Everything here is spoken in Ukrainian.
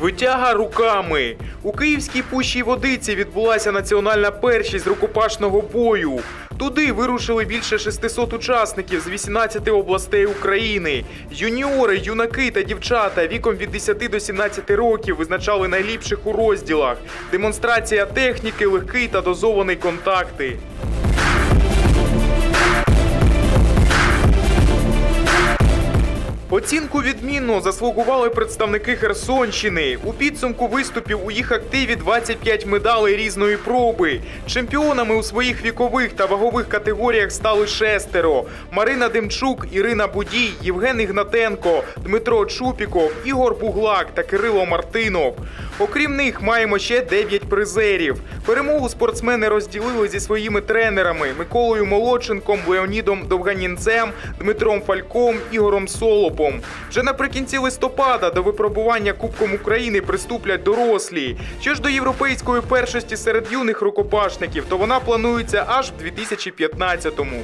Звитяга руками. У Київській пущій водиці відбулася національна першість рукопашного бою. Туди вирушили більше 600 учасників з 18 областей України. Юніори, юнаки та дівчата віком від 10 до 17 років визначали найліпших у розділах. Демонстрація техніки, легкий та дозований контакти. Оцінку відмінно заслугували представники Херсонщини. У підсумку виступів у їх активі 25 медалей різної проби. Чемпіонами у своїх вікових та вагових категоріях стали шестеро: Марина Демчук, Ірина Будій, Євген Ігнатенко, Дмитро Чупіков, Ігор Буглак та Кирило Мартинов. Окрім них, маємо ще 9 призерів. Перемогу спортсмени розділили зі своїми тренерами Миколою Молодченком, Леонідом Довганінцем, Дмитром Фальком, Ігорем Солопом. Вже наприкінці листопада до випробування Кубком України приступлять дорослі. Що ж до європейської першості серед юних рукопашників, то вона планується аж в 2015-му.